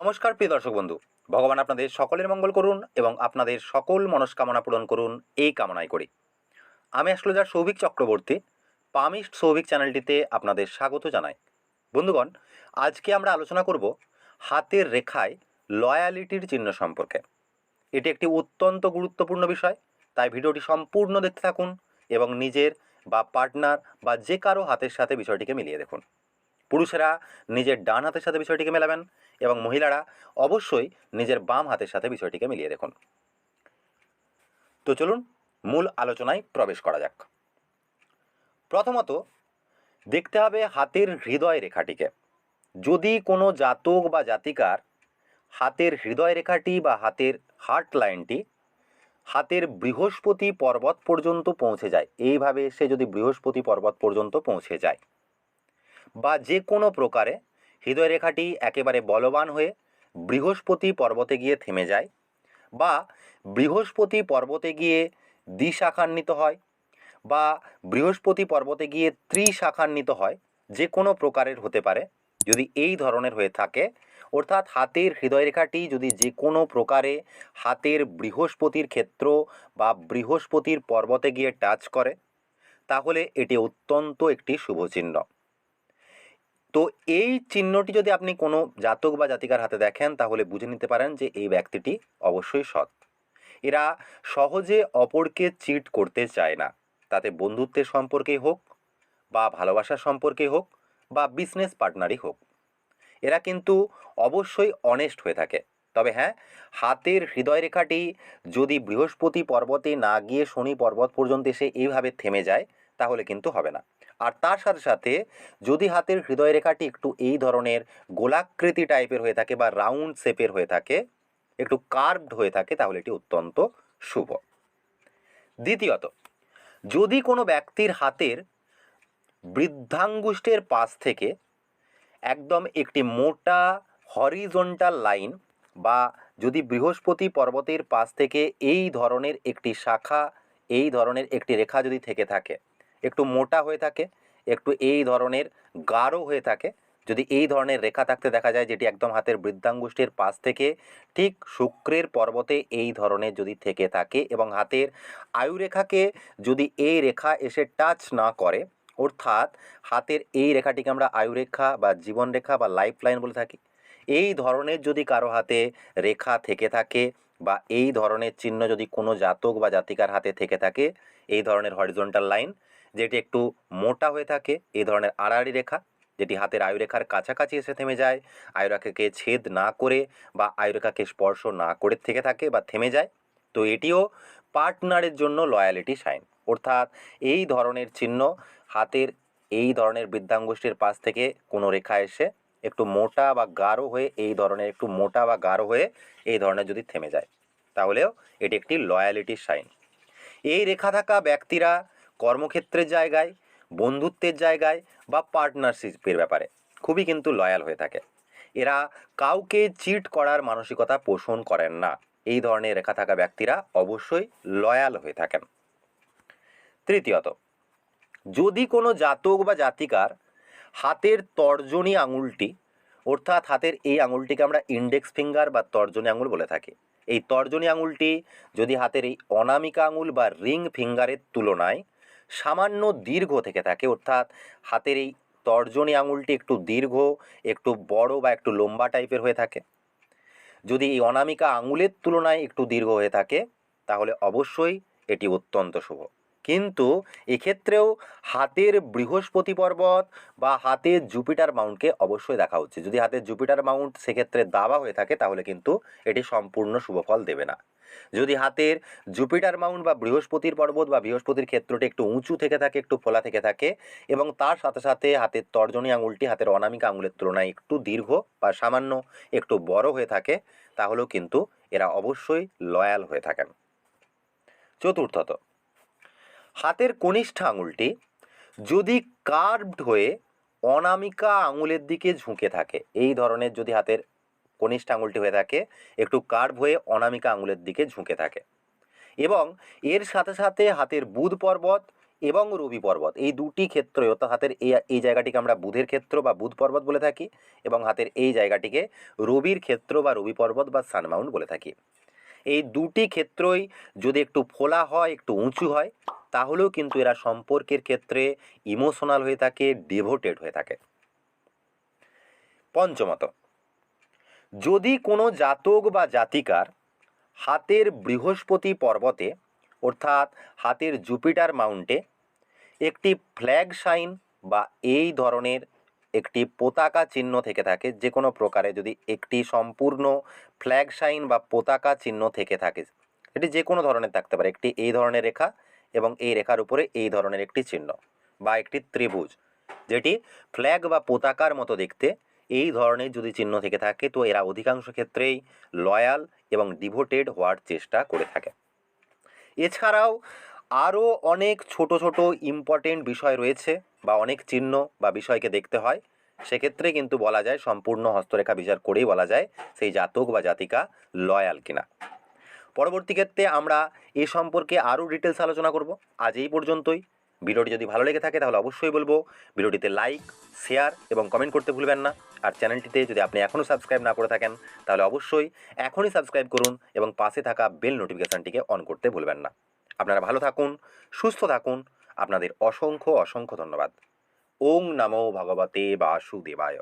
নমস্কার, প্রিয় দর্শক বন্ধু। ভগবান আপনাদের সকলের মঙ্গল করুন এবং আপনাদের সকল মনস্কামনা পূরণ করুন এই কামনাই করি। আমি আসলে অ্যাস্ট্রোলজার সৌভিক চক্রবর্তী, পামিস্ট সৌভিক চ্যানেলটিতে আপনাদের স্বাগত জানাই। বন্ধুগণ, আজকে আমরা আলোচনা করব হাতের রেখায় লয়ালিটির চিহ্ন সম্পর্কে। এটি একটি অত্যন্ত গুরুত্বপূর্ণ বিষয়, তাই ভিডিওটি সম্পূর্ণ দেখতে থাকুন এবং নিজের বা পার্টনার বা যে কারও হাতের সাথে বিষয়টিকে মিলিয়ে দেখুন। পুরুষেরা নিজের ডান হাতের সাথে বিষয়টিকে মেলাবেন এবং মহিলারা অবশ্যই নিজের বাম হাতের সাথে বিষয়টিকে মিলিয়ে দেখুন। তো চলুন মূল আলোচনায় প্রবেশ করা যাক। প্রথমত, দেখতে হবে হাতের হৃদয় রেখাটিকে। যদি কোনো জাতক বা জাতিকার হাতের হৃদয় রেখাটি বা হাতের হার্ট লাইনটি হাতের বৃহস্পতি পর্বত পর্যন্ত পৌঁছে যায়, এইভাবে সে যদি বৃহস্পতি পর্বত পর্যন্ত পৌঁছে যায় বা যে কোনো প্রকারে হৃদয় রেখাটি একেবারে বলবান হয়ে বৃহস্পতি পর্বতে গিয়ে থেমে যায় বা বৃহস্পতি পর্বতে গিয়ে দ্বিশাখান্বিত হয় বা বৃহস্পতি পর্বতে গিয়ে ত্রিশাখান্বিত হয়, যে কোনো প্রকারের হতে পারে। যদি এই ধরনের হয়ে থাকে, অর্থাৎ হাতের হৃদয় রেখাটি যদি যে কোনো প্রকারে হাতের বৃহস্পতির ক্ষেত্র বা বৃহস্পতির পর্বতে গিয়ে টাচ করে, তাহলে এটি অত্যন্ত একটি শুভ চিহ্ন। তো এই চিহ্নটি যদি আপনি কোনো জাতক বা জাতিকার হাতে দেখেন, তাহলে বুঝে নিতে পারেন যে এই ব্যক্তিটি অবশ্যই সৎ। এরা সহজে অপরকে চিট করতে চায় না। তাতে বন্ধুত্বের সম্পর্কেই হোক বা ভালোবাসার সম্পর্কে হোক বা বিজনেস পার্টনারই হোক। এরা কিন্তু অবশ্যই অনেস্ট হয়ে থাকে। তবে হ্যাঁ হাতের হৃদয় রেখাটি যদি বৃহস্পতি পর্বতে না গিয়ে শনি পর্বত পর্যন্ত এসে এইভাবে থেমে যায়, তাহলে কিন্তু হবে না। আর তার সাথে সাথে যদি হাতের হৃদয় রেখাটি একটু এই ধরনের গোলাকৃতি টাইপের হয়ে থাকে বা রাউন্ড শেপের হয়ে থাকে, একটু কার্ভড হয়ে থাকে, তাহলে এটি অত্যন্ত শুভ। দ্বিতীয়ত, যদি কোনো ব্যক্তির হাতের বৃদ্ধাঙ্গুষ্ঠের পাশ থেকে একদম একটি মোটা হরিজন্টাল লাইন বা যদি বৃহস্পতি পর্বতের পাশ থেকে এই ধরনের একটি শাখা, এই ধরনের একটি রেখা যদি থেকে থাকে একটু মোটা হয়ে থাকে, একটু এই ধরনের গাঢ় হয়ে থাকে। যদি এই ধরনের রেখা থাকতে দেখা যায়, যেটি একদম হাতের বৃদ্ধাঙ্গুষ্ঠের পাশ থেকে ঠিক শুক্রের পর্বতে এই ধরনের যদি থেকে থাকে এবং হাতের আয়ুরেখাকে যদি এই রেখা এসে টাচ না করে, অর্থাৎ হাতের এই রেখাটিকে আমরা আয়ুরেখা বা জীবনরেখা বা লাইফ লাইন বলে থাকি, এই ধরনের যদি কারও হাতে রেখা থেকে থাকে বা এই ধরনের চিহ্ন যদি কোনো জাতক বা জাতিকার হাতে থেকে থাকে, এই ধরনের হরিজন্টাল লাইন যেটি একটু মোটা হয়ে থাকে, এই ধরনের আড়াআড়ি রেখা যেটি হাতের আয়ুরেখার কাছাকাছি এসে থেমে যায়, আয়ুরেখাকে ছেদ না করে বা আয়ুরেখাকে স্পর্শ না করে থেকে থাকে বা থেমে যায়, তো এটিও পার্টনারের জন্য লয়ালিটি সাইন অর্থাৎ এই ধরনের চিহ্ন হাতের এই ধরনের বৃদ্ধাঙ্গুষ্ঠীর পাশ থেকে কোনো রেখা এসে একটু মোটা বা গাঢ় হয়ে এই ধরনের, একটু মোটা বা গাঢ় হয়ে এই ধরনের যদি থেমে যায়, তাহলেও এটি একটি লয়ালিটির সাইন এই রেখা থাকা ব্যক্তিরা কর্মক্ষেত্রের জায়গায়, বন্ধুত্বের জায়গায় বা পার্টনারশিপের ব্যাপারে খুবই কিন্তু লয়াল হয়ে থাকে। এরা কাউকে চিট করার মানসিকতা পোষণ করেন না। এই ধরনের রেখা থাকা ব্যক্তিরা অবশ্যই লয়াল হয়ে থাকেন। তৃতীয়ত, যদি কোনো জাতক বা জাতিকার হাতের তর্জনী আঙুলটি, অর্থাৎ হাতের এই আঙুলটিকে আমরা ইন্ডেক্স ফিঙ্গার বা তর্জনী আঙুল বলে থাকি। এই তর্জনী আঙুলটি যদি হাতের এই অনামিকা আঙুল বা রিং ফিঙ্গারের তুলনায় সামান্য দীর্ঘ থেকে থাকে, অর্থাৎ হাতের এই তর্জনী আঙুলটি একটু দীর্ঘ, একটু বড় বা একটু লম্বা টাইপের হয়ে থাকে, যদি এই অনামিকা আঙুলের তুলনায় একটু দীর্ঘ হয়ে থাকে, তাহলে অবশ্যই এটি অত্যন্ত শুভ। কিন্তু এক্ষেত্রেও হাতের বৃহস্পতি পর্বত বা হাতের জুপিটার মাউন্টকে অবশ্যই দেখা উচিত। যদি হাতের জুপিটার মাউন্ট সেক্ষেত্রে দাবা হয়ে থাকে, তাহলে কিন্তু এটি সম্পূর্ণ শুভফল দেবে না। যদি হাতের জুপিটার মাউন্ট বা বৃহস্পতির পর্বত বা বৃহস্পতির ক্ষেত্রটি একটু উঁচু থেকে থাকে, একটু ফোলা থেকে থাকে এবং তার সাথে সাথে হাতের তর্জনী আঙুলটি হাতের অনামিকা আঙুলের তুলনায় একটু দীর্ঘ বা সামান্য একটু বড় হয়ে থাকে, তাহলেও কিন্তু এরা অবশ্যই লয়াল হয়ে থাকেন। চতুর্থত হাতের কনিষ্ঠ আঙুলটি যদি কার্ভড হয়ে অনামিকা আঙুলের দিকে ঝুঁকে থাকে, এই ধরনের যদি হাতের কনিষ্ঠ আঙুলটি হয়ে থাকে, একটু কার্ভ হয়ে অনামিকা আঙুলের দিকে ঝুঁকে থাকে। এবং এর সাথে সাথে হাতের বুধ পর্বত এবং রবি পর্বত, এই দুটি ক্ষেত্রে অর্থাৎ হাতের এই এই জায়গাটিকে আমরা বুধের ক্ষেত্র বা বুধ পর্বত বলে থাকি এবং হাতের এই জায়গাটিকে রবির ক্ষেত্র বা রবি পর্বত বা সানমাউন্ট বলে থাকি। এই দুটি ক্ষেত্রই যদি একটু ফোলা হয়, একটু উঁচু হয় তাহলেও কিন্তু এরা সম্পর্কের ক্ষেত্রে ইমোশনাল হয়ে থাকে ডিভোটেড হয়ে থাকে। পঞ্চমত, যদি কোনো জাতক বা জাতিকার হাতের বৃহস্পতি পর্বতে, অর্থাৎ হাতের জুপিটার মাউন্টে একটি ফ্ল্যাগ সাইন বা এই ধরনের একটি পতাকা চিহ্ন থেকে থাকে, যে কোনো প্রকারে যদি একটি সম্পূর্ণ ফ্ল্যাগ সাইন বা পতাকা চিহ্ন থেকে থাকে, এটি যে কোনো ধরনের থাকতে পারে। একটি এই ধরনের রেখা এবং এই রেখার উপরে এই ধরনের একটি চিহ্ন বা একটি ত্রিভুজ, যেটি ফ্ল্যাগ বা পতাকার মতো দেখতে। এই ধরনের যদি চিহ্ন থেকে থাকে, তো এরা অধিকাংশ ক্ষেত্রেই লয়াল এবং ডিভোটেড হওয়ার চেষ্টা করে থাকে। এছাড়াও আরও অনেক ছোট ছোট ইম্পর্টেন্ট বিষয় রয়েছে বা অনেক চিহ্ন বা বিষয়কে দেখতে হয়। সেক্ষেত্রে কিন্তু বলা যায় সম্পূর্ণ হস্তরেখা বিচার করেই বলা যায় সেই জাতক বা জাতিকা লয়াল কিনা। পরবর্তী ক্ষেত্রে আমরা এ সম্পর্কে আরও ডিটেলস আলোচনা করব। আজ এই পর্যন্তই। ভিডিওটি যদি ভালো লেগে থাকে তাহলে অবশ্যই বলব, ভিডিওটিতে লাইক শেয়ার এবং কমেন্ট করতে ভুলবেন না। আর চ্যানেলটিতে যদি আপনি এখনও সাবস্ক্রাইব না করে থাকেন, তাহলে অবশ্যই এখনই সাবস্ক্রাইব করুন এবং পাশে থাকা বেল নোটিফিকেশানটিকে অন করতে ভুলবেন না। আপনারা ভালো থাকুন, সুস্থ থাকুন। আপনাদের অসংখ্য অসংখ্য ধন্যবাদ। ওং নমো ভগবতে বাসুদেবায়।